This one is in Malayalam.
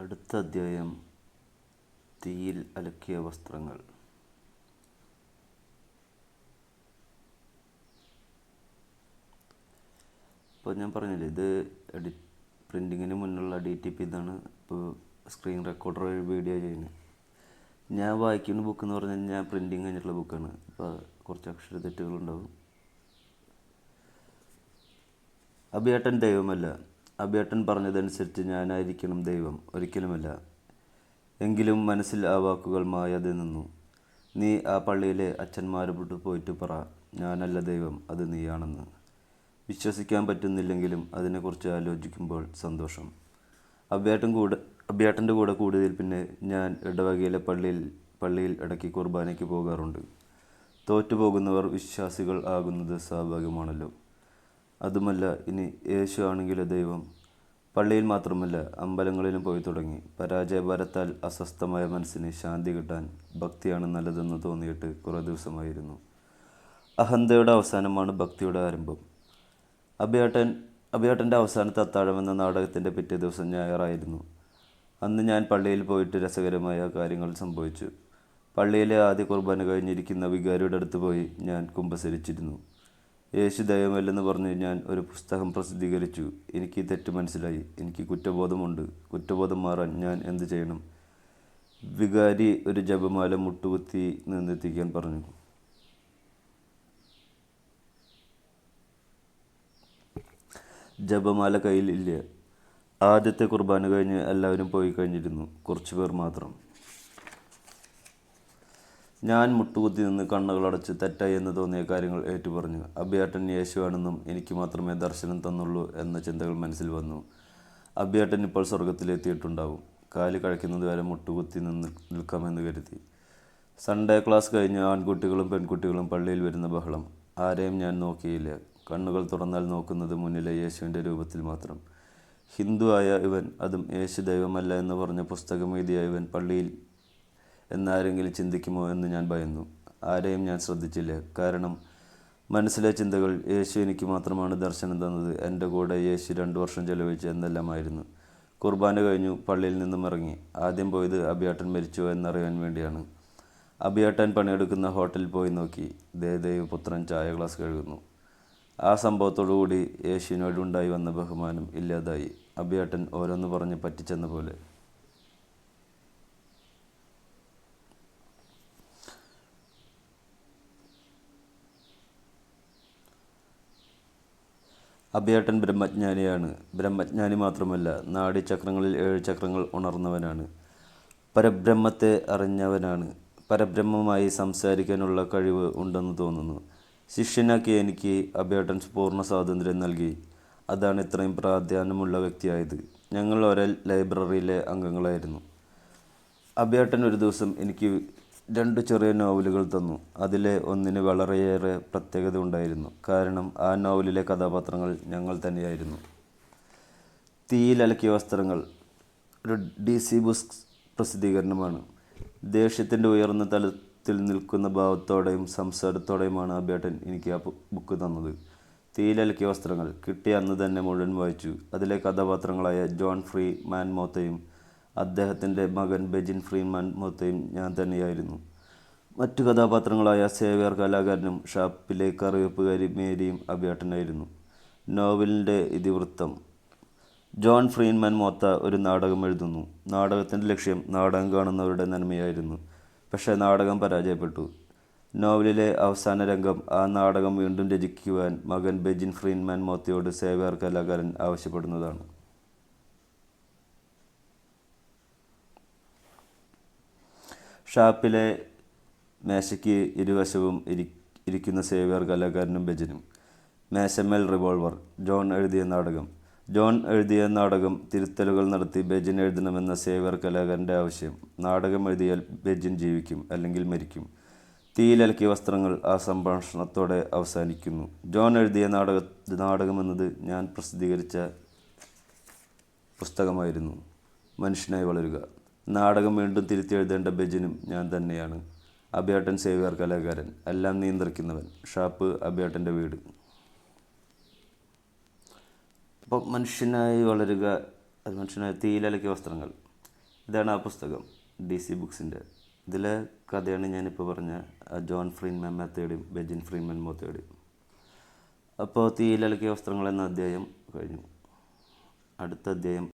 അടുത്ത അധ്യായം തീയിൽ അലക്കിയ വസ്ത്രങ്ങൾ. ഇപ്പോൾ ഞാൻ പറഞ്ഞില്ലേ ഇത് എഡി പ്രിന്റിങ്ങിന് മുന്നുള്ള ഡി ടി പി ഇതാണ്. ഇപ്പോൾ സ്ക്രീൻ റെക്കോർഡർ വഴി വീഡിയോ ചെയ്യുന്നത്. ഞാൻ വായിക്കുന്ന ബുക്ക് എന്ന് പറഞ്ഞാൽ ഞാൻ പ്രിന്റിങ് കഴിഞ്ഞിട്ടുള്ള ബുക്കാണ് അപ്പോൾ കുറച്ച് അക്ഷര തെറ്റുകളുണ്ടാവും. അഭിയേട്ടൻ ദൈവമല്ല. അഭിയേട്ടൻ പറഞ്ഞതനുസരിച്ച് ഞാനായിരിക്കണം ദൈവം ഒരിക്കലുമല്ല. എങ്കിലും മനസ്സിൽ ആ വാക്കുകൾ മായാതെ നിന്നു. നീ ആ പള്ളിയിലെ അച്ഛന്മാരോട് പോയിട്ട് പറ ഞാനല്ല ദൈവം അത് നീയാണെന്ന്. വിശ്വസിക്കാൻ പറ്റുന്നില്ലെങ്കിലും അതിനെക്കുറിച്ച് ആലോചിക്കുമ്പോൾ സന്തോഷം. അബ്യാട്ടൻ കൂടെ അബ്യാട്ടന്റെ കൂടെ കൂടുതൽ പിന്നെ ഞാൻ ഇടവകയിലെ പള്ളിയിൽ പള്ളിയിൽ ഇടയ്ക്ക് കുർബാനയ്ക്ക് പോകാറുണ്ട്. തോറ്റുപോകുന്നവർ വിശ്വാസികൾ ആകുന്നത് സ്വാഭാവികമാണല്ലോ. അതുമല്ല ഇനി യേശു ആണെങ്കിലോ ദൈവം. പള്ളിയിൽ മാത്രമല്ല അമ്പലങ്ങളിലും പോയി തുടങ്ങി. പരാജയഭാരത്താൽ അസ്വസ്ഥമായ മനസ്സിന് ശാന്തി കിട്ടാൻ ഭക്തിയാണ് നല്ലതെന്ന് തോന്നിയിട്ട് കുറേ ദിവസമായിരുന്നു. അഹന്തയുടെ അവസാനമാണ് ഭക്തിയുടെ ആരംഭം. അഭയാട്ടൻ അഭയാട്ടന്റെ അവസാനത്തെ അത്താഴം എന്ന നാടകത്തിന്റെ പിറ്റേ ദിവസം ഞായറായിരുന്നു. അന്ന് ഞാൻ പള്ളിയിൽ പോയിട്ട് രസകരമായ കാര്യങ്ങൾ സംഭവിച്ചു. പള്ളിയിലെ ആദ്യ കുർബാന കഴിഞ്ഞിരിക്കുന്ന വികാരിയുടെ അടുത്ത് പോയി ഞാൻ കുമ്പസരിച്ചിരുന്നു. യേശു ദൈവമല്ലെന്ന് പറഞ്ഞ് ഞാൻ ഒരു പുസ്തകം പ്രസിദ്ധീകരിച്ചു. എനിക്ക് തെറ്റ് മനസ്സിലായി. എനിക്ക് കുറ്റബോധമുണ്ട്. കുറ്റബോധം മാറാൻ ഞാൻ എന്ത് ചെയ്യണം? വികാരി ഒരു ജപമാല മുട്ടുകുത്തി നിന്നെത്തിക്കാൻ പറഞ്ഞു. ജപമാല കയ്യിൽ ഇല്ല. ആദ്യത്തെ കുർബാന കഴിഞ്ഞ് എല്ലാവരും പോയി കഴിഞ്ഞിരുന്നു. കുറച്ചുപേർ മാത്രം. ഞാൻ മുട്ടുകുത്തി നിന്ന് കണ്ണുകളടച്ച് തെറ്റായി എന്ന് തോന്നിയ കാര്യങ്ങൾ ഏറ്റുപറഞ്ഞു. അഭിയേട്ടൻ യേശുവാണെന്നും എനിക്ക് മാത്രമേ ദർശനം തന്നുള്ളൂ എന്ന ചിന്തകൾ മനസ്സിൽ വന്നു. അഭിയേട്ടൻ ഇപ്പോൾ സ്വർഗത്തിലെത്തിയിട്ടുണ്ടാവും കാൽ കഴിക്കുന്നത് വരെ മുട്ടുകുത്തി നിന്ന് നിൽക്കാമെന്ന് കരുതി. സൺഡേ ക്ലാസ് കഴിഞ്ഞ് ആൺകുട്ടികളും പെൺകുട്ടികളും പള്ളിയിൽ വരുന്ന ബഹളം. ആരെയും ഞാൻ നോക്കിയില്ല. കണ്ണുകൾ തുറന്നാൽ നോക്കുന്നത് മുന്നിലെ യേശുവിന്റെ രൂപത്തിൽ മാത്രം. ഹിന്ദു ആയ ഇവൻ അതും യേശു ദൈവമല്ല എന്ന് പറഞ്ഞ പുസ്തകം എഴുതിയ ഇവൻ പള്ളിയിൽ എന്നാരെങ്കിലും ചിന്തിക്കുമോ എന്ന് ഞാൻ ഭയന്നു. ആരെയും ഞാൻ ശ്രദ്ധിച്ചില്ല. കാരണം മനസ്സിലെ ചിന്തകൾ യേശു എനിക്ക് മാത്രമാണ് ദർശനം തന്നത്. എന്റെ കൂടെ യേശു രണ്ടു വർഷം ചെലവഴിച്ച് എന്നെല്ലാമായിരുന്നു. കുർബാന കഴിഞ്ഞു പള്ളിയിൽ നിന്നും ഇറങ്ങി. ആദ്യം പോയത് അബിയാട്ടൻ മരിച്ചോ എന്നറിയാൻ വേണ്ടിയാണ്. അബിയാട്ടൻ പണിയെടുക്കുന്ന ഹോട്ടലിൽ പോയി നോക്കി. ദേദേവ് പുത്രൻ ചായ ഗ്ലാസ് കഴുകുന്നു. ആ സംഭവത്തോടുകൂടി യേശുവിനോടുണ്ടായി വന്ന ബഹുമാനം ഇല്ലാതായി. അബിയാട്ടൻ ഓരോന്ന് പറഞ്ഞ് പറ്റിച്ചെന്ന പോലെ. അഭിയേട്ടൻ ബ്രഹ്മജ്ഞാനിയാണ്. ബ്രഹ്മജ്ഞാനി മാത്രമല്ല നാഡീചക്രങ്ങളിൽ ഏഴ് ചക്രങ്ങൾ ഉണർന്നവനാണ്. പരബ്രഹ്മത്തെ അറിഞ്ഞവനാണ്. പരബ്രഹ്മമായി സംസാരിക്കാനുള്ള കഴിവ് ഉണ്ടെന്ന് തോന്നുന്നു. ശിഷ്യനാക്കി എനിക്ക് അഭിയേട്ടൻ പൂർണ സ്വാതന്ത്ര്യം നൽകി. അതാണ് ഇത്രയും പ്രാധാന്യമുള്ള വ്യക്തിയായത്. ഞങ്ങൾ ഒരേ ലൈബ്രറിയിലെ അംഗങ്ങളായിരുന്നു. അഭിയേട്ടൻ ഒരു ദിവസം എനിക്ക് രണ്ട് ചെറിയ നോവലുകൾ തന്നു. അതിലെ ഒന്നിന് വളരെയേറെ പ്രത്യേകത ഉണ്ടായിരുന്നു. കാരണം ആ നോവലിലെ കഥാപാത്രങ്ങൾ ഞങ്ങൾ തന്നെയായിരുന്നു. തീയിലലക്കിയ വസ്ത്രങ്ങൾ. ഒരു ഡി സി ബുസ് പ്രസിദ്ധീകരണമാണ്. ദേഷ്യത്തിന്റെ ഉയർന്ന തലത്തിൽ നിൽക്കുന്ന ഭാവത്തോടെയും സംസാരത്തോടെയുമാണ് അബേട്ടൻ എനിക്ക് ആ ബുക്ക് തന്നത്. തീയിലലക്കിയ വസ്ത്രങ്ങൾ. കിട്ടിയ അന്ന് തന്നെ മുഴുവൻ വായിച്ചു. അതിലെ കഥാപാത്രങ്ങളായ ജോൺ ഫ്രീ മാൻ മോത്തയും അദ്ദേഹത്തിന്റെ മകൻ ബെജിൻ ഫ്രീമാൻ മൊത്തയും ഞാൻ തന്നെയായിരുന്നു. മറ്റു കഥാപാത്രങ്ങളായ സേവ്യർ കലാകാരനും ഷാപ്പിലെ കറിവെപ്പുകാരി മേരിയും അഭ്യാട്ടനായിരുന്നു. നോവലിന്റെ ഇതിവൃത്തം. ജോൺ ഫ്രീൻമാൻ മോത്ത ഒരു നാടകം എഴുതുന്നു. നാടകത്തിന്റെ ലക്ഷ്യം നാടകം കാണുന്നവരുടെ നന്മയായിരുന്നു. പക്ഷേ നാടകം പരാജയപ്പെട്ടു. നോവലിലെ അവസാന രംഗം ആ നാടകം വീണ്ടും രചിക്കുവാൻ മകൻ ബെജിൻ ഫ്രീൻമാൻ മോത്തയോട് സേവ്യർ കലാകാരൻ ആവശ്യപ്പെടുന്നതാണ്. ഷാപ്പിലെ മേശയ്ക്ക് ഇരുവശവും ഇരി ഇരിക്കുന്ന സേവ്യർ കലാകാരനും ബെജിനും മേശമേൽ റിവോൾവർ. ജോൺ എഴുതിയ നാടകം. ജോൺ എഴുതിയ നാടകം തിരുത്തലുകൾ നടത്തി ബെജിൻ എഴുതണമെന്ന സേവ്യർ കലാകാരന്റെ ആവശ്യം. നാടകം എഴുതിയാൽ ബെജിൻ ജീവിക്കും അല്ലെങ്കിൽ മരിക്കും. തീയിലലക്കിയ വസ്ത്രങ്ങൾ ആ സംഭാഷണത്തോടെ അവസാനിക്കുന്നു. ജോൺ എഴുതിയ നാടക നാടകമെന്നത് ഞാൻ പ്രസിദ്ധീകരിച്ച പുസ്തകമായിരുന്നു. മനുഷ്യനായി വളരുക. നാടകം വീണ്ടും തിരുത്തിയെഴുതേണ്ട ബെജിനും ഞാൻ തന്നെയാണ്. അഭയാട്ടൻ സേവ്യർ കലാകാരൻ എല്ലാം നിയന്ത്രിക്കുന്നവൻ ഷാപ്പ് അഭയാട്ടന്റെ വീട്. അപ്പോൾ മനുഷ്യനായി വളരുക അത് മനുഷ്യനായ തീയിലലക്കിയ വസ്ത്രങ്ങൾ. ഇതാണ് ആ പുസ്തകം ഡി സി ബുക്സിന്റെ. ഇതിലെ കഥയാണ് ഞാനിപ്പോൾ പറഞ്ഞ ജോൺ ഫ്രീൻമാൻ മെത്തേഡും ബെജിൻ ഫ്രീൻമാൻ മെത്തേഡും അപ്പോൾ തീയിലലക്കിയ വസ്ത്രങ്ങൾ എന്ന അധ്യായം കഴിഞ്ഞു. അടുത്ത അധ്യായം